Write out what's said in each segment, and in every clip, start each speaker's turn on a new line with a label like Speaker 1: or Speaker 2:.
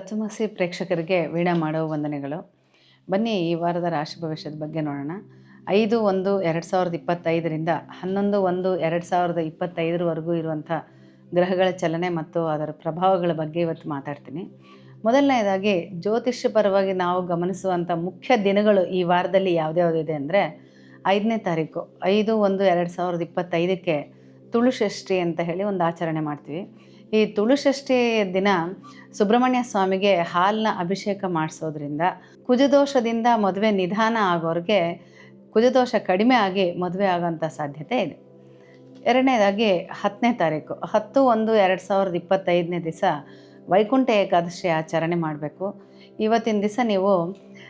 Speaker 1: ತತ್ವಮಸಿ ಪ್ರೇಕ್ಷಕರಿಗೆ ವೀಣಾ ಮಾಡೋ ವಂದನೆಗಳು. ಬನ್ನಿ ಈ ವಾರದ ರಾಶಿ ಭವಿಷ್ಯದ ಬಗ್ಗೆ ನೋಡೋಣ. ಐದು, ಒಂದು, ಎರಡು ಸಾವಿರದ ಇಪ್ಪತ್ತೈದರಿಂದ ಹನ್ನೊಂದು, ಒಂದು, ಎರಡು ಸಾವಿರದ ಇಪ್ಪತ್ತೈದರವರೆಗೂ ಇರುವಂಥ ಗ್ರಹಗಳ ಚಲನೆ ಮತ್ತು ಅದರ ಪ್ರಭಾವಗಳ ಬಗ್ಗೆ ಇವತ್ತು ಮಾತಾಡ್ತೀನಿ. ಮೊದಲನೇದಾಗಿ, ಜ್ಯೋತಿಷ್ಯ ಪರವಾಗಿ ನಾವು ಗಮನಿಸುವಂಥ ಮುಖ್ಯ ದಿನಗಳು ಈ ವಾರದಲ್ಲಿ ಯಾವ್ದ್ಯಾವ್ದಿದೆ ಅಂದರೆ ಐದನೇ ತಾರೀಕು. ಐದು, ಒಂದು, ಎರಡು ಸಾವಿರದ ಇಪ್ಪತ್ತೈದಕ್ಕೆ ತುಳುಷಷ್ಠಿ ಅಂತ ಹೇಳಿ ಒಂದು ಆಚರಣೆ ಮಾಡ್ತೀವಿ. ಈ ತುಳುಷಷ್ಠಿ ದಿನ ಸುಬ್ರಹ್ಮಣ್ಯ ಸ್ವಾಮಿಗೆ ಹಾಲಿನ ಅಭಿಷೇಕ ಮಾಡಿಸೋದ್ರಿಂದ ಕುಜದೋಷದಿಂದ ಮದುವೆ ನಿಧಾನ ಆಗೋರಿಗೆ ಕುಜದೋಷ ಕಡಿಮೆ ಆಗಿ ಮದುವೆ ಆಗೋಂಥ ಸಾಧ್ಯತೆ ಇದೆ. ಎರಡನೇದಾಗಿ ಹತ್ತನೇ ತಾರೀಕು, ಹತ್ತು ಒಂದು ಎರಡು ಸಾವಿರದ ಇಪ್ಪತ್ತೈದನೇ ದಿವಸ ವೈಕುಂಠ ಏಕಾದಶಿ ಆಚರಣೆ ಮಾಡಬೇಕು. ಇವತ್ತಿನ ದಿವಸ ನೀವು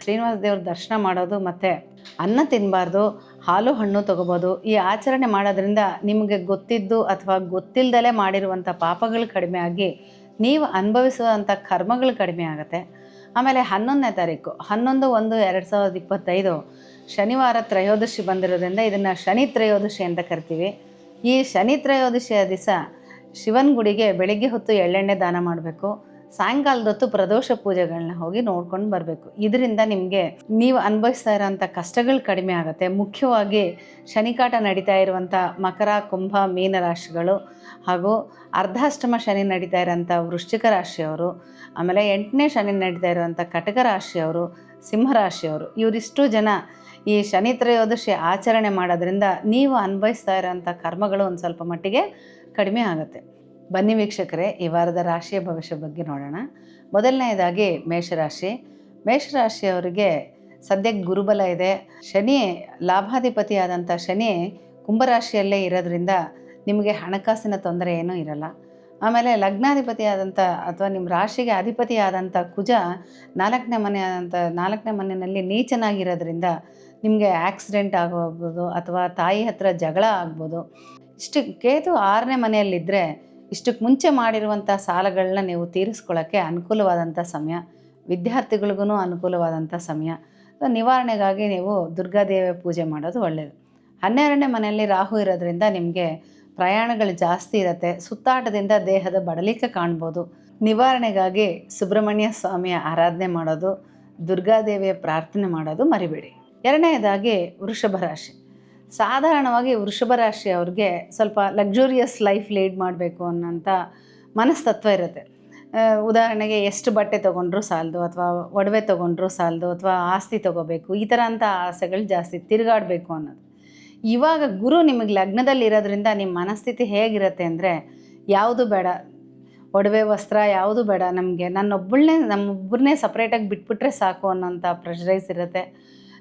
Speaker 1: ಶ್ರೀನಿವಾಸ ದೇವ್ರ ದರ್ಶನ ಮಾಡೋದು ಮತ್ತು ಅನ್ನ ತಿನ್ನಬಾರ್ದು ಹಾಲು ಹಣ್ಣು ತಗೋಬೋದು. ಈ ಆಚರಣೆ ಮಾಡೋದ್ರಿಂದ ನಿಮಗೆ ಗೊತ್ತಿದ್ದು ಅಥವಾ ಗೊತ್ತಿಲ್ಲದಲೇ ಮಾಡಿರುವಂಥ ಪಾಪಗಳು ಕಡಿಮೆ ಆಗಿ ನೀವು ಅನುಭವಿಸುವಂಥ ಕರ್ಮಗಳು ಕಡಿಮೆ ಆಗುತ್ತೆ. ಆಮೇಲೆ ಹನ್ನೊಂದನೇ ತಾರೀಕು, ಹನ್ನೊಂದು ಒಂದು ಎರಡು ಸಾವಿರದ ಇಪ್ಪತ್ತೈದು ಶನಿವಾರ ತ್ರಯೋದಶಿ ಬಂದಿರೋದ್ರಿಂದ ಇದನ್ನು ಶನಿ ತ್ರಯೋದಶಿ ಅಂತ ಕರಿತೀವಿ. ಈ ಶನಿ ತ್ರಯೋದಶಿಯ ದಿವಸ ಶಿವನ ಗುಡಿಗೆ ಬೆಳಿಗ್ಗೆ ಹೊತ್ತು ಎಳ್ಳೆಣ್ಣೆ ದಾನ ಮಾಡಬೇಕು. ಸಾಯಂಕಾಲದ ಹೊತ್ತು ಪ್ರದೋಷ ಪೂಜೆಗಳನ್ನ ಹೋಗಿ ನೋಡ್ಕೊಂಡು ಬರಬೇಕು. ಇದರಿಂದ ನಿಮಗೆ ನೀವು ಅನುಭವಿಸ್ತಾ ಇರೋಂಥ ಕಷ್ಟಗಳು ಕಡಿಮೆ ಆಗುತ್ತೆ. ಮುಖ್ಯವಾಗಿ ಶನಿಕಾಟ ನಡೀತಾ ಇರುವಂಥ ಮಕರ, ಕುಂಭ, ಮೀನ ರಾಶಿಗಳು ಹಾಗೂ ಅರ್ಧಾಷ್ಟಮ ಶನಿ ನಡೀತಾ ಇರೋಂಥ ವೃಶ್ಚಿಕ ರಾಶಿಯವರು, ಆಮೇಲೆ ಎಂಟನೇ ಶನಿ ನಡೀತಾ ಇರುವಂಥ ಕಟಕ ರಾಶಿಯವರು ಸಿಂಹರಾಶಿಯವರು ಇವರಿಷ್ಟು ಜನ ಈ ಶನಿ ತ್ರಯೋದಶಿ ಆಚರಣೆ ಮಾಡೋದ್ರಿಂದ ನೀವು ಅನುಭವಿಸ್ತಾ ಇರೋಂಥ ಕರ್ಮಗಳು ಒಂದು ಸ್ವಲ್ಪ ಮಟ್ಟಿಗೆ ಕಡಿಮೆ ಆಗುತ್ತೆ. ಬನ್ನಿ ವೀಕ್ಷಕರೇ, ಈ ವಾರದ ರಾಶಿಯ ಭವಿಷ್ಯ ಬಗ್ಗೆ ನೋಡೋಣ. ಮೊದಲನೆಯದಾಗಿ ಮೇಷರಾಶಿ. ಮೇಷರಾಶಿಯವರಿಗೆ ಸದ್ಯಕ್ಕೆ ಗುರುಬಲ ಇದೆ. ಶನಿ ಲಾಭಾಧಿಪತಿಯಾದಂಥ ಶನಿ ಕುಂಭರಾಶಿಯಲ್ಲೇ ಇರೋದ್ರಿಂದ ನಿಮಗೆ ಹಣಕಾಸಿನ ತೊಂದರೆ ಏನೂ ಇರಲ್ಲ. ಆಮೇಲೆ ಲಗ್ನಾಧಿಪತಿಯಾದಂಥ ಅಥವಾ ನಿಮ್ಮ ರಾಶಿಗೆ ಅಧಿಪತಿಯಾದಂಥ ಕುಜ ನಾಲ್ಕನೇ ಮನೆ ಆದಂಥ ನಾಲ್ಕನೇ ಮನೆಯಲ್ಲಿ ನೀಚನಾಗಿರೋದ್ರಿಂದ ನಿಮಗೆ ಆಕ್ಸಿಡೆಂಟ್ ಆಗೋಗ್ಬೋದು ಅಥವಾ ತಾಯಿ ಹತ್ರ ಜಗಳ ಆಗ್ಬೋದು. ಇಷ್ಟು ಕೇತು ಆರನೇ ಮನೆಯಲ್ಲಿದ್ದರೆ ಇಷ್ಟಕ್ಕೆ ಮುಂಚೆ ಮಾಡಿರುವಂಥ ಸಾಲಗಳನ್ನ ನೀವು ತೀರಿಸ್ಕೊಳ್ಳೋಕ್ಕೆ ಅನುಕೂಲವಾದಂಥ ಸಮಯ, ವಿದ್ಯಾರ್ಥಿಗಳಿಗೂ ಅನುಕೂಲವಾದಂಥ ಸಮಯ. ನಿವಾರಣೆಗಾಗಿ ನೀವು ದುರ್ಗಾದೇವಿ ಪೂಜೆ ಮಾಡೋದು ಒಳ್ಳೆಯದು ಹನ್ನೆರಡನೇ ಮನೆಯಲ್ಲಿ ರಾಹು ಇರೋದ್ರಿಂದ ನಿಮಗೆ ಪ್ರಯಾಣಗಳು ಜಾಸ್ತಿ ಇರುತ್ತೆ. ಸುತ್ತಾಟದಿಂದ ದೇಹದ ಬಡಲಿಕೆ ಕಾಣ್ಬೋದು. ನಿವಾರಣೆಗಾಗಿ ಸುಬ್ರಹ್ಮಣ್ಯ ಸ್ವಾಮಿಯ ಆರಾಧನೆ ಮಾಡೋದು, ದುರ್ಗಾದೇವಿಯ ಪ್ರಾರ್ಥನೆ ಮಾಡೋದು ಮರಿಬೇಡಿ. ಎರಡನೇದಾಗಿ ವೃಷಭ ರಾಶಿ. ಸಾಧಾರಣವಾಗಿ ವೃಷಭ ರಾಶಿ ಅವ್ರಿಗೆ ಸ್ವಲ್ಪ ಲಕ್ಸುರಿಯಸ್ ಲೈಫ್ ಲೀಡ್ ಮಾಡಬೇಕು ಅನ್ನೋಂಥ ಮನಸ್ತತ್ವ ಇರುತ್ತೆ. ಉದಾಹರಣೆಗೆ ಎಷ್ಟು ಬಟ್ಟೆ ತೊಗೊಂಡ್ರೂ ಸಾಲದು ಅಥವಾ ಒಡವೆ ತೊಗೊಂಡ್ರೂ ಸಾಲದು ಅಥವಾ ಆಸ್ತಿ ತೊಗೋಬೇಕು, ಈ ಥರ ಅಂಥ ಆಸೆಗಳು ಜಾಸ್ತಿ ತಿರುಗಾಡಬೇಕು ಅನ್ನೋದು. ಇವಾಗ ಗುರು ನಿಮಗೆ ಲಗ್ನದಲ್ಲಿ ಇರೋದ್ರಿಂದ ನಿಮ್ಮ ಮನಸ್ಥಿತಿ ಹೇಗಿರುತ್ತೆ ಅಂದರೆ ಯಾವುದು ಬೇಡ, ಒಡವೆ ವಸ್ತ್ರ ಯಾವುದು ಬೇಡ, ನಮಗೆ ನನ್ನೊಬ್ಬಳನ್ನೇ, ನಮ್ಮೊಬ್ಬರನ್ನೇ ಸಪ್ರೇಟಾಗಿ ಬಿಟ್ಬಿಟ್ರೆ ಸಾಕು ಅನ್ನೋಂಥ ಪ್ರೆಷರೈಸ್ ಇರುತ್ತೆ.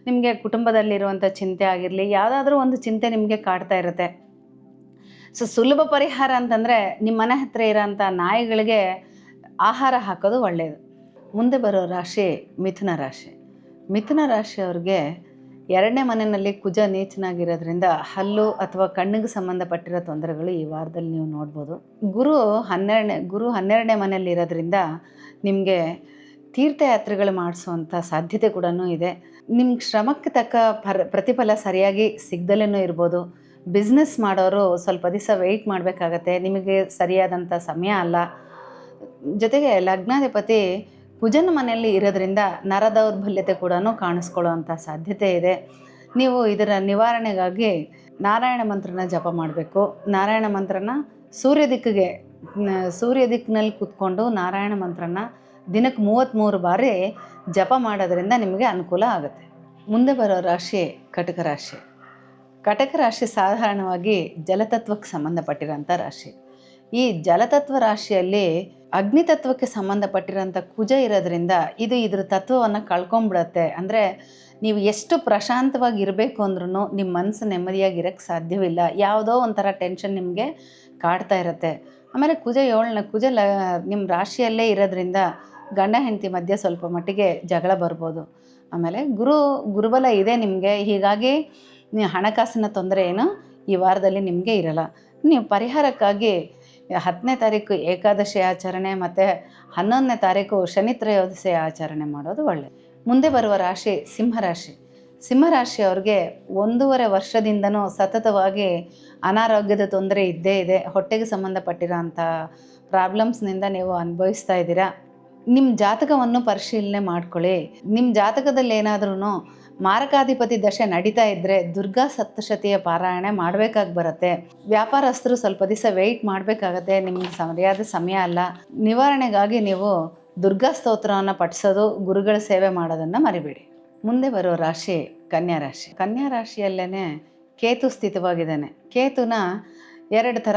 Speaker 1: ನಿಮಗೆ ಕುಟುಂಬದಲ್ಲಿರುವಂಥ ಚಿಂತೆ ಆಗಿರಲಿ, ಯಾವುದಾದ್ರೂ ಒಂದು ಚಿಂತೆ ನಿಮಗೆ ಕಾಡ್ತಾ ಇರುತ್ತೆ. ಸೊ ಸುಲಭ ಪರಿಹಾರ ಅಂತಂದರೆ ನಿಮ್ಮ ಮನೆ ಹತ್ತಿರ ಇರೋಂಥ ನಾಯಿಗಳಿಗೆ ಆಹಾರ ಹಾಕೋದು ಒಳ್ಳೆಯದು ಮುಂದೆ ಬರೋ ರಾಶಿ ಮಿಥುನ ರಾಶಿ. ಮಿಥುನ ರಾಶಿಯವ್ರಿಗೆ ಎರಡನೇ ಮನೆಯಲ್ಲಿ ಕುಜ ನೀಚನಾಗಿರೋದ್ರಿಂದ ಹಲ್ಲು ಅಥವಾ ಕಣ್ಣಿಗೆ ಸಂಬಂಧಪಟ್ಟಿರೋ ತೊಂದರೆಗಳು ಈ ವಾರದಲ್ಲಿ ನೀವು ನೋಡ್ಬೋದು. ಗುರು ಹನ್ನೆರಡನೇ ಗುರು ಹನ್ನೆರಡನೇ ಮನೆಯಲ್ಲಿ ಇರೋದ್ರಿಂದ ನಿಮಗೆ ತೀರ್ಥಯಾತ್ರೆಗಳು ಮಾಡಿಸುವಂಥ ಸಾಧ್ಯತೆ ಕೂಡ ಇದೆ. ನಿಮ್ಮ ಶ್ರಮಕ್ಕೆ ತಕ್ಕ ಪರ್, ಪ್ರತಿಫಲ ಸರಿಯಾಗಿ ಸಿಗ್ದಲೇ ಇರ್ಬೋದು. ಬಿಸ್ನೆಸ್ ಮಾಡೋರು ಸ್ವಲ್ಪ ದಿವಸ ವೆಯ್ಟ್ ಮಾಡಬೇಕಾಗತ್ತೆ. ನಿಮಗೆ ಸರಿಯಾದಂಥ ಸಮಯ ಅಲ್ಲ. ಜೊತೆಗೆ ಲಗ್ನಾಧಿಪತಿ ಕುಜನ ಮನೆಯಲ್ಲಿ ಇರೋದ್ರಿಂದ ನರ ದೌರ್ಬಲ್ಯತೆ ಕೂಡ ಕಾಣಿಸ್ಕೊಳ್ಳುವಂಥ ಸಾಧ್ಯತೆ ಇದೆ. ನೀವು ಇದರ ನಿವಾರಣೆಗಾಗಿ ನಾರಾಯಣ ಮಂತ್ರನ ಜಪ ಮಾಡಬೇಕು. ನಾರಾಯಣ ಮಂತ್ರನ ಸೂರ್ಯ ದಿಕ್ಕಿಗೆ ಸೂರ್ಯ ದಿಕ್ಕಿನಲ್ಲಿ ಕೂತ್ಕೊಂಡು ನಾರಾಯಣ ಮಂತ್ರನ ದಿನಕ್ಕೆ ಮೂವತ್ತ್ಮೂರು ಬಾರಿ ಜಪ ಮಾಡೋದರಿಂದ ನಿಮಗೆ ಅನುಕೂಲ ಆಗುತ್ತೆ. ಮುಂದೆ ಬರೋ ರಾಶಿ ಕಟಕ ರಾಶಿ. ಕಟಕ ರಾಶಿ ಸಾಧಾರಣವಾಗಿ ಜಲತತ್ವಕ್ಕೆ ಸಂಬಂಧಪಟ್ಟಿರೋಂಥ ರಾಶಿ. ಈ ಜಲತತ್ವ ರಾಶಿಯಲ್ಲಿ ಅಗ್ನಿತತ್ವಕ್ಕೆ ಸಂಬಂಧಪಟ್ಟಿರೋಂಥ ಕುಜ ಇರೋದ್ರಿಂದ ಇದು ಇದ್ರ ತತ್ವವನ್ನು ಕಳ್ಕೊಂಬಿಡತ್ತೆ. ಅಂದರೆ ನೀವು ಎಷ್ಟು ಪ್ರಶಾಂತವಾಗಿ ಇರಬೇಕು ಅಂದ್ರೂ ನಿಮ್ಮ ಮನಸ್ಸು ನೆಮ್ಮದಿಯಾಗಿರೋಕ್ಕೆ ಸಾಧ್ಯವಿಲ್ಲ. ಯಾವುದೋ ಒಂಥರ ಟೆನ್ಷನ್ ನಿಮಗೆ ಕಾಡ್ತಾ ಇರುತ್ತೆ. ಆಮೇಲೆ ಕುಜ ಏಳನೇ ಕುಜ ಲ, ನಿಮ್ಮ ರಾಶಿಯಲ್ಲೇ ಇರೋದ್ರಿಂದ ಗಂಡ ಹೆಂಡತಿ ಮಧ್ಯೆ ಸ್ವಲ್ಪ ಮಟ್ಟಿಗೆ ಜಗಳ ಬರ್ಬೋದು. ಆಮೇಲೆ ಗುರು, ಗುರುಬಲ ಇದೆ ನಿಮಗೆ, ಹೀಗಾಗಿ ಹಣಕಾಸಿನ ತೊಂದರೆ ಏನು ಈ ವಾರದಲ್ಲಿ ನಿಮಗೆ ಇರಲ್ಲ. ನೀವು ಪರಿಹಾರಕ್ಕಾಗಿ ಹತ್ತನೇ ತಾರೀಕು ಏಕಾದಶಿ ಆಚರಣೆ ಮತ್ತು ಹನ್ನೊಂದನೇ ತಾರೀಕು ಶನಿತ್ರಯೋದಶಿ ಆಚರಣೆ ಮಾಡೋದು ಒಳ್ಳೆಯದು ಮುಂದೆ ಬರುವ ರಾಶಿ ಸಿಂಹರಾಶಿ ಸಿಂಹರಾಶಿಯವ್ರಿಗೆ ಒಂದೂವರೆ ವರ್ಷದಿಂದನೂ ಸತತವಾಗಿ ಅನಾರೋಗ್ಯದ ತೊಂದರೆ ಇದ್ದೇ ಇದೆ. ಹೊಟ್ಟೆಗೆ ಸಂಬಂಧಪಟ್ಟಿರೋ ಅಂಥ ಪ್ರಾಬ್ಲಮ್ಸ್ನಿಂದ ನೀವು ಅನುಭವಿಸ್ತಾ ಇದ್ದೀರಾ? ನಿಮ್ಮ ಜಾತಕವನ್ನು ಪರಿಶೀಲನೆ ಮಾಡ್ಕೊಳ್ಳಿ. ನಿಮ್ಮ ಜಾತಕದಲ್ಲಿ ಏನಾದ್ರೂ ಮಾರಕಾಧಿಪತಿ ದಶೆ ನಡೀತಾ ಇದ್ದರೆ ದುರ್ಗಾ ಸಪ್ತಶತಿಯ ಪಾರಾಯಣ ಮಾಡಬೇಕಾಗಿ ಬರುತ್ತೆ. ವ್ಯಾಪಾರಸ್ಥರು ಸ್ವಲ್ಪ ದಿವಸ ವೆಯ್ಟ್ ಮಾಡಬೇಕಾಗತ್ತೆ. ನಿಮ್ಗೆ ಸರಿಯಾದ ಸಮಯ ಅಲ್ಲ. ನಿವಾರಣೆಗಾಗಿ ನೀವು ದುರ್ಗಾ ಸ್ತೋತ್ರವನ್ನು ಪಠಿಸೋದು, ಗುರುಗಳ ಸೇವೆ ಮಾಡೋದನ್ನು ಮರಿಬೇಡಿ. ಮುಂದೆ ಬರೋ ರಾಶಿ ಕನ್ಯಾ ರಾಶಿ. ಕನ್ಯಾ ರಾಶಿಯಲ್ಲೇ ಕೇತು ಸ್ಥಿತವಾಗಿದ್ದಾನೆ. ಕೇತುನ ಎರಡು ಥರ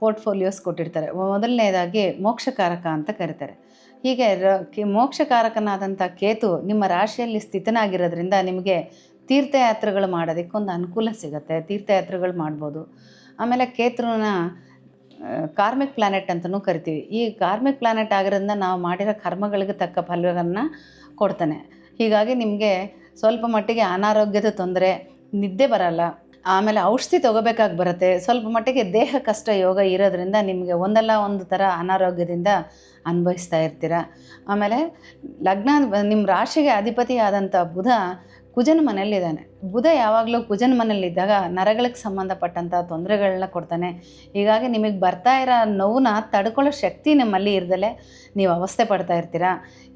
Speaker 1: ಪೋರ್ಟ್ಫೋಲಿಯೋಸ್ ಕೊಟ್ಟಿರ್ತಾರೆ. ಮೊದಲನೇದಾಗಿ ಮೋಕ್ಷಕಾರಕ ಅಂತ ಕರೀತಾರೆ. ಹೀಗೆ ರ ಮೋಕ್ಷಕಾರಕನಾದಂಥ ಕೇತು ನಿಮ್ಮ ರಾಶಿಯಲ್ಲಿ ಸ್ಥಿತನಾಗಿರೋದ್ರಿಂದ ನಿಮಗೆ ತೀರ್ಥಯಾತ್ರೆಗಳು ಮಾಡೋದಕ್ಕೆ ಒಂದು ಅನುಕೂಲ ಸಿಗುತ್ತೆ, ತೀರ್ಥಯಾತ್ರೆಗಳು ಮಾಡ್ಬೋದು. ಆಮೇಲೆ ಕೇತುನ ಕಾರ್ಮಿಕ್ ಪ್ಲಾನೆಟ್ ಅಂತಲೂ ಕರಿತೀವಿ. ಈ ಕಾರ್ಮಿಕ್ ಪ್ಲಾನೆಟ್ ಆಗಿರೋದ್ರಿಂದ ನಾವು ಮಾಡಿರೋ ಕರ್ಮಗಳಿಗೆ ತಕ್ಕ ಫಲಗಳನ್ನು ಕೊಡ್ತಾನೆ. ಹೀಗಾಗಿ ನಿಮಗೆ ಸ್ವಲ್ಪ ಮಟ್ಟಿಗೆ ಅನಾರೋಗ್ಯದ ತೊಂದರೆ, ನಿದ್ದೆ ಬರಲ್ಲ. ಆಮೇಲೆ ಔಷಧಿ ತೊಗೋಬೇಕಾಗಿ ಬರುತ್ತೆ. ಸ್ವಲ್ಪ ಮಟ್ಟಿಗೆ ದೇಹ ಕಷ್ಟ ಯೋಗ ಇರೋದ್ರಿಂದ ನಿಮಗೆ ಒಂದಲ್ಲ ಒಂದು ಥರ ಅನಾರೋಗ್ಯದಿಂದ ಅನುಭವಿಸ್ತಾ ಇರ್ತೀರ. ಆಮೇಲೆ ಲಗ್ನ ನಿಮ್ಮ ರಾಶಿಗೆ ಅಧಿಪತಿ ಆದಂಥ ಬುಧ ಕುಜನ ಮನೆಯಲ್ಲಿದ್ದಾನೆ. ಬುಧ ಯಾವಾಗಲೂ ಕುಜನ ಮನೆಯಲ್ಲಿದ್ದಾಗ ನರಗಳಿಗೆ ಸಂಬಂಧಪಟ್ಟಂಥ ತೊಂದರೆಗಳನ್ನ ಕೊಡ್ತಾನೆ. ಹೀಗಾಗಿ ನಿಮಗೆ ಬರ್ತಾ ಇರೋ ನೋವನ್ನ ತಡ್ಕೊಳ್ಳೋ ಶಕ್ತಿ ನಿಮ್ಮಲ್ಲಿ ಇರದಲೇ ನೀವು ಅವಸ್ಥೆ ಪಡ್ತಾ ಇರ್ತೀರ.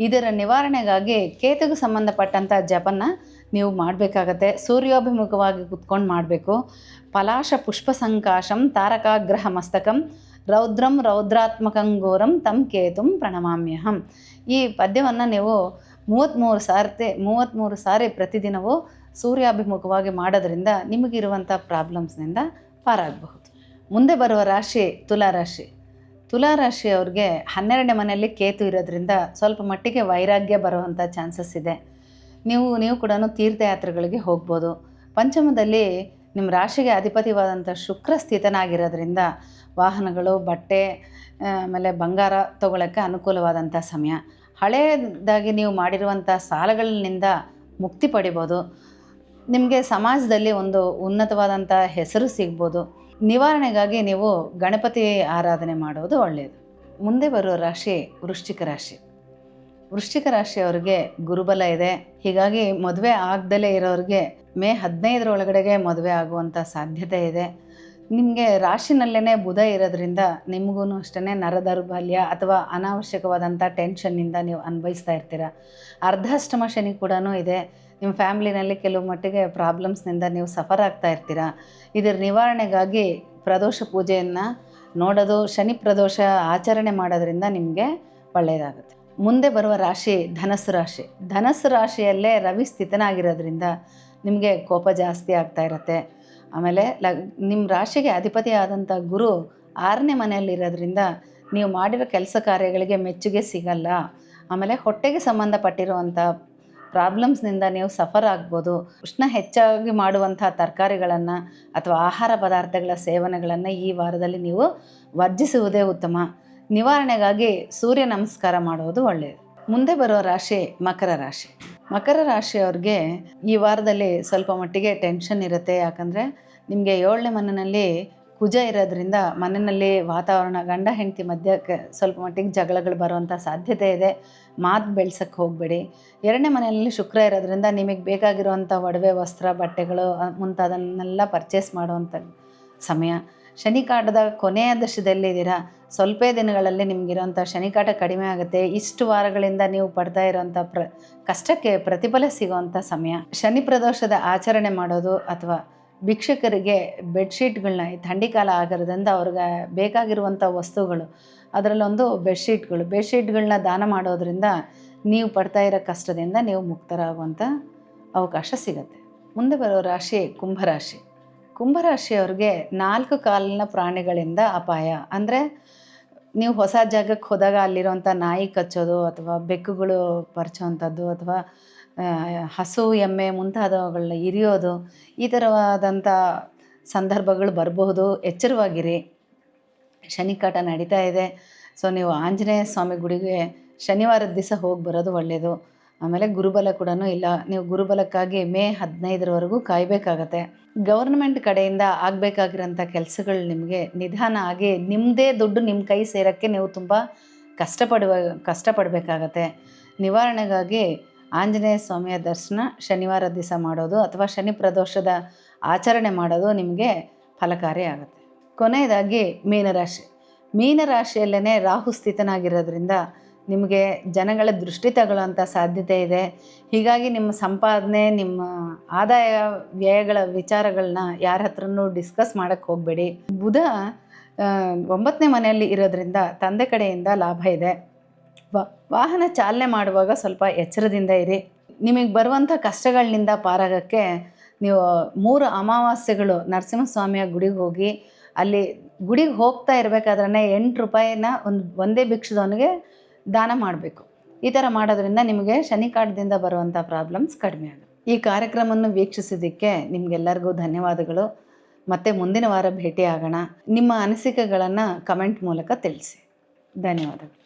Speaker 1: ಇದರ ನಿವಾರಣೆಗಾಗಿ ಕೇತುಗೆ ಸಂಬಂಧಪಟ್ಟಂಥ ಜಪನ ನೀವು ಮಾಡಬೇಕಾಗತ್ತೆ. ಸೂರ್ಯೋಭಿಮುಖವಾಗಿ ಕುತ್ಕೊಂಡು ಮಾಡಬೇಕು. ಪಲಾಶ ಪುಷ್ಪ ಸಂಕಾಶಂ ತಾರಕಾಗ್ರಹ ಮಸ್ತಕಂ ರೌದ್ರಂ ರೌದ್ರಾತ್ಮಕಂ ಘೋರಂ ತಂ ಕೇತುಂ ಪ್ರಣಮಾಮ್ಯಹಂ. ಈ ಪದ್ಯವನ್ನು ನೀವು ಮೂವತ್ತ್ಮೂರು ಸಾರ್ತಿ ಮೂವತ್ತ್ಮೂರು ಸಾರಿ ಪ್ರತಿದಿನವೂ ಸೂರ್ಯಾಭಿಮುಖವಾಗಿ ಮಾಡೋದ್ರಿಂದ ನಿಮಗಿರುವಂಥ ಪ್ರಾಬ್ಲಮ್ಸ್ನಿಂದ ಪಾರಾಗಬಹುದು. ಮುಂದೆ ಬರುವ ರಾಶಿ ತುಲಾ ರಾಶಿ. ತುಲಾ ರಾಶಿಯವ್ರಿಗೆ ಹನ್ನೆರಡನೇ ಮನೆಯಲ್ಲಿ ಕೇತು ಇರೋದ್ರಿಂದ ಸ್ವಲ್ಪ ಮಟ್ಟಿಗೆ ವೈರಾಗ್ಯ ಬರುವಂಥ ಚಾನ್ಸಸ್ ಇದೆ. ನೀವು ನೀವು ಕೂಡ ತೀರ್ಥಯಾತ್ರೆಗಳಿಗೆ ಹೋಗ್ಬೋದು. ಪಂಚಮದಲ್ಲಿ ನಿಮ್ಮ ರಾಶಿಗೆ ಅಧಿಪತಿವಾದಂಥ ಶುಕ್ರ ಸ್ಥಿತನಾಗಿರೋದ್ರಿಂದ ವಾಹನಗಳು, ಬಟ್ಟೆ ಆಮೇಲೆ ಬಂಗಾರ ತಗೊಳ್ಳೋಕ್ಕೆ ಅನುಕೂಲವಾದಂಥ ಸಮಯ. ಹಳೆಯದಾಗಿ ನೀವು ಮಾಡಿರುವಂಥ ಸಾಲಗಳಿಂದ ಮುಕ್ತಿ ಪಡಿಬೋದು. ನಿಮಗೆ ಸಮಾಜದಲ್ಲಿ ಒಂದು ಉನ್ನತವಾದಂಥ ಹೆಸರು ಸಿಗ್ಬೋದು. ನಿವಾರಣೆಗಾಗಿ ನೀವು ಗಣಪತಿ ಆರಾಧನೆ ಮಾಡುವುದು ಒಳ್ಳೆಯದು ಮುಂದೆ ಬರುವ ರಾಶಿ ವೃಶ್ಚಿಕ ರಾಶಿ. ವೃಶ್ಚಿಕ ರಾಶಿಯವರಿಗೆ ಗುರುಬಲ ಇದೆ. ಹೀಗಾಗಿ ಮದುವೆ ಆಗದಲೇ ಇರೋರಿಗೆ ಮೇ ಹದಿನೈದರ ಒಳಗಡೆಗೆ ಮದುವೆ ಆಗುವಂಥ ಸಾಧ್ಯತೆ ಇದೆ. ನಿಮಗೆ ರಾಶಿನಲ್ಲೇ ಬುಧ ಇರೋದ್ರಿಂದ ನಿಮಗೂ ಅಷ್ಟೇ ನರದೌರ್ಬಲ್ಯ ಅಥವಾ ಅನಾವಶ್ಯಕವಾದಂಥ ಟೆನ್ಷನ್ನಿಂದ ನೀವು ಅನುಭವಿಸ್ತಾ ಇರ್ತೀರ? ಅರ್ಧಾಷ್ಟಮ ಶನಿ ಕೂಡ ಇದೆ. ನಿಮ್ಮ ಫ್ಯಾಮಿಲಿನಲ್ಲಿ ಕೆಲವು ಮಟ್ಟಿಗೆ ಪ್ರಾಬ್ಲಮ್ಸ್ನಿಂದ ನೀವು ಸಫರ್ ಆಗ್ತಾ ಇರ್ತೀರ? ಇದರ ನಿವಾರಣೆಗಾಗಿ ಪ್ರದೋಷ ಪೂಜೆಯನ್ನು ನೋಡೋದು, ಶನಿ ಪ್ರದೋಷ ಆಚರಣೆ ಮಾಡೋದ್ರಿಂದ ನಿಮಗೆ ಒಳ್ಳೆಯದಾಗುತ್ತೆ ಮುಂದೆ ಬರುವ ರಾಶಿ ಧನಸ್ಸು ರಾಶಿ. ಧನಸ್ಸು ರಾಶಿಯಲ್ಲೇ ರವಿ ಸ್ಥಿತನಾಗಿರೋದ್ರಿಂದ ನಿಮಗೆ ಕೋಪ ಜಾಸ್ತಿ ಆಗ್ತಾ ಇರುತ್ತೆ. ಆಮೇಲೆ ಲಗ್ ನಿಮ್ಮ ರಾಶಿಗೆ ಅಧಿಪತಿ ಆದಂಥ ಗುರು ಆರನೇ ಮನೆಯಲ್ಲಿರೋದ್ರಿಂದ ನೀವು ಮಾಡಿರೋ ಕೆಲಸ ಕಾರ್ಯಗಳಿಗೆ ಮೆಚ್ಚುಗೆ ಸಿಗಲ್ಲ. ಆಮೇಲೆ ಹೊಟ್ಟೆಗೆ ಸಂಬಂಧಪಟ್ಟಿರುವಂಥ ಪ್ರಾಬ್ಲಮ್ಸ್ನಿಂದ ನೀವು ಸಫರ್ ಆಗ್ಬೋದು. ಉಷ್ಣ ಹೆಚ್ಚಾಗಿ ಮಾಡುವಂಥ ತರಕಾರಿಗಳನ್ನು ಅಥವಾ ಆಹಾರ ಪದಾರ್ಥಗಳ ಸೇವನೆಗಳನ್ನು ಈ ವಾರದಲ್ಲಿ ನೀವು ವರ್ಜಿಸುವುದೇ ಉತ್ತಮ. ನಿವಾರಣೆಗಾಗಿ ಸೂರ್ಯ ನಮಸ್ಕಾರ ಮಾಡೋದು ಒಳ್ಳೆಯದು. ಮುಂದೆ ಬರೋ ರಾಶಿ ಮಕರ ರಾಶಿ. ಮಕರ ರಾಶಿಯವ್ರಿಗೆ ಈ ವಾರದಲ್ಲಿ ಸ್ವಲ್ಪ ಮಟ್ಟಿಗೆ ಟೆನ್ಷನ್ ಇರುತ್ತೆ. ಯಾಕಂದರೆ ನಿಮಗೆ ಏಳನೇ ಮನೆಯಲ್ಲಿ ಕುಜ ಇರೋದ್ರಿಂದ ಮನೆಯಲ್ಲಿ ವಾತಾವರಣ ಗಂಡ ಹೆಂಡತಿ ಮಧ್ಯಕ್ಕೆ ಸ್ವಲ್ಪ ಮಟ್ಟಿಗೆ ಜಗಳಗಳು ಬರುವಂಥ ಸಾಧ್ಯತೆ ಇದೆ. ಮಾತು ಬೆಳ್ಸಕ್ಕೆ ಹೋಗಬೇಡಿ. ಎರಡನೇ ಮನೆಯಲ್ಲಿ ಶುಕ್ರ ಇರೋದ್ರಿಂದ ನಿಮಗೆ ಬೇಕಾಗಿರುವಂಥ ಒಡವೆ, ವಸ್ತ್ರ, ಬಟ್ಟೆಗಳು ಮುಂತಾದನ್ನೆಲ್ಲ ಪರ್ಚೇಸ್ ಮಾಡುವಂಥ ಸಮಯ. ಶನಿ ಕಾಟದ ಕೊನೆಯ ದಶದಲ್ಲಿದ್ದೀರಾ ಸ್ವಲ್ಪ ದಿನಗಳಲ್ಲಿ ನಿಮಗಿರುವಂಥ ಶನಿಕಾಟ ಕಡಿಮೆ ಆಗುತ್ತೆ. ಇಷ್ಟು ವಾರಗಳಿಂದ ನೀವು ಪಡ್ತಾ ಇರೋಂಥ ಪ್ರ, ಕಷ್ಟಕ್ಕೆ ಪ್ರತಿಫಲ ಸಿಗುವಂಥ ಸಮಯ. ಶನಿ ಪ್ರದೋಷದ ಆಚರಣೆ ಮಾಡೋದು ಅಥವಾ ಭಿಕ್ಷಕರಿಗೆ ಬೆಡ್ಶೀಟ್ಗಳನ್ನ ಥಂಡಿ ಕಾಲ ಆಗಿರೋದ್ರಿಂದ ಅವ್ರಿಗೆ ಬೇಕಾಗಿರುವಂಥ ವಸ್ತುಗಳು, ಅದರಲ್ಲೊಂದು ಬೆಡ್ಶೀಟ್ಗಳು. ಬೆಡ್ಶೀಟ್ಗಳನ್ನ ದಾನ ಮಾಡೋದ್ರಿಂದ ನೀವು ಪಡ್ತಾ ಇರೋ ಕಷ್ಟದಿಂದ ನೀವು ಮುಕ್ತರಾಗುವಂಥ ಅವಕಾಶ ಸಿಗುತ್ತೆ. ಮುಂದೆ ಬರೋ ರಾಶಿ ಕುಂಭರಾಶಿ ಕುಂಭರಾಶಿಯವ್ರಿಗೆ ನಾಲ್ಕು ಕಾಲಿನ ಪ್ರಾಣಿಗಳಿಂದ ಅಪಾಯ. ಅಂದರೆ ನೀವು ಹೊಸ ಜಾಗಕ್ಕೆ ಹೋದಾಗ ಅಲ್ಲಿರೋಂಥ ನಾಯಿ ಕಚ್ಚೋದು ಅಥವಾ ಬೆಕ್ಕುಗಳು ಪರ್ಚೋವಂಥದ್ದು ಅಥವಾ ಹಸು, ಎಮ್ಮೆ ಮುಂತಾದವುಗಳನ್ನ ಇರಿಯೋದು, ಈ ಥರವಾದಂಥ ಸಂದರ್ಭಗಳು ಬರಬಹುದು. ಎಚ್ಚರವಾಗಿರಿ. ಶನಿಕಾಟ ನಡೀತಾ ಇದೆ. ಸೊ, ನೀವು ಆಂಜನೇಯ ಸ್ವಾಮಿ ಗುಡಿಗೆ ಶನಿವಾರದ ದಿವಸ ಹೋಗಿ ಬರೋದು ಒಳ್ಳೆಯದು ಆಮೇಲೆ ಗುರುಬಲ ಕೂಡ ಇಲ್ಲ. ನೀವು ಗುರುಬಲಕ್ಕಾಗಿ ಮೇ ಹದಿನೈದರವರೆಗೂ ಕಾಯಬೇಕಾಗತ್ತೆ. ಗೌರ್ಮೆಂಟ್ ಕಡೆಯಿಂದ ಆಗಬೇಕಾಗಿರೋಂಥ ಕೆಲಸಗಳು ನಿಮಗೆ ನಿಧಾನ ಆಗಿ ನಿಮ್ಮದೇ ದುಡ್ಡು ನಿಮ್ಮ ಕೈ ಸೇರೋಕ್ಕೆ ನೀವು ತುಂಬ ಕಷ್ಟಪಡುವ, ಕಷ್ಟಪಡಬೇಕಾಗತ್ತೆ. ನಿವಾರಣೆಗಾಗಿ ಆಂಜನೇಯ ಸ್ವಾಮಿಯ ದರ್ಶನ ಶನಿವಾರ ದಿವಸ ಮಾಡೋದು ಅಥವಾ ಶನಿ ಪ್ರದೋಷದ ಆಚರಣೆ ಮಾಡೋದು ನಿಮಗೆ ಫಲಕಾರಿ ಆಗುತ್ತೆ. ಕೊನೆಯದಾಗಿ ಮೀನರಾಶಿ. ಮೀನರಾಶಿಯಲ್ಲೇ ರಾಹು ಸ್ಥಿತನಾಗಿರೋದ್ರಿಂದ ನಿಮಗೆ ಜನಗಳ ದೃಷ್ಟಿ ತಗೊಳ್ಳೋಂಥ ಸಾಧ್ಯತೆ ಇದೆ. ಹೀಗಾಗಿ ನಿಮ್ಮ ಸಂಪಾದನೆ, ನಿಮ್ಮ ಆದಾಯ ವ್ಯಯಗಳ ವಿಚಾರಗಳನ್ನ ಯಾರ ಹತ್ರನೂ ಡಿಸ್ಕಸ್ ಮಾಡೋಕ್ಕೆ ಹೋಗಬೇಡಿ. ಬುಧ ಒಂಬತ್ತನೇ ಮನೆಯಲ್ಲಿ ಇರೋದ್ರಿಂದ ತಂದೆ ಕಡೆಯಿಂದ ಲಾಭ ಇದೆ. ವಾಹನ ಚಾಲನೆ ಮಾಡುವಾಗ ಸ್ವಲ್ಪ ಎಚ್ಚರದಿಂದ ಇರಿ. ನಿಮಗೆ ಬರುವಂಥ ಕಷ್ಟಗಳಿಂದ ಪಾರಾಗಕ್ಕೆ ನೀವು ಮೂರು ಅಮಾವಾಸ್ಯೆಗಳು ನರಸಿಂಹಸ್ವಾಮಿಯ ಗುಡಿಗೆ ಹೋಗಿ, ಅಲ್ಲಿ ಗುಡಿಗೆ ಹೋಗ್ತಾ ಇರಬೇಕಾದ್ರೆ ಎಂಟು ರೂಪಾಯಿನ ಒಂದು, ಒಂದೇ ಭಿಕ್ಷದವನಿಗೆ ದಾನ ಮಾಡಬೇಕು. ಈ ಥರ ಮಾಡೋದ್ರಿಂದ ನಿಮಗೆ ಶನಿ ಕಾಟದಿಂದ ಬರುವಂಥ ಪ್ರಾಬ್ಲಮ್ಸ್ ಕಡಿಮೆ ಆಗುತ್ತೆ. ಈ ಕಾರ್ಯಕ್ರಮವನ್ನು ವೀಕ್ಷಿಸಿದ್ದಕ್ಕೆ ನಿಮಗೆಲ್ಲರಿಗೂ ಧನ್ಯವಾದಗಳು. ಮತ್ತೆ ಮುಂದಿನ ವಾರ ಭೇಟಿ ಆಗೋಣ ನಿಮ್ಮ ಅನಿಸಿಕೆಗಳನ್ನು ಕಮೆಂಟ್ ಮೂಲಕ ತಿಳಿಸಿ. ಧನ್ಯವಾದಗಳು.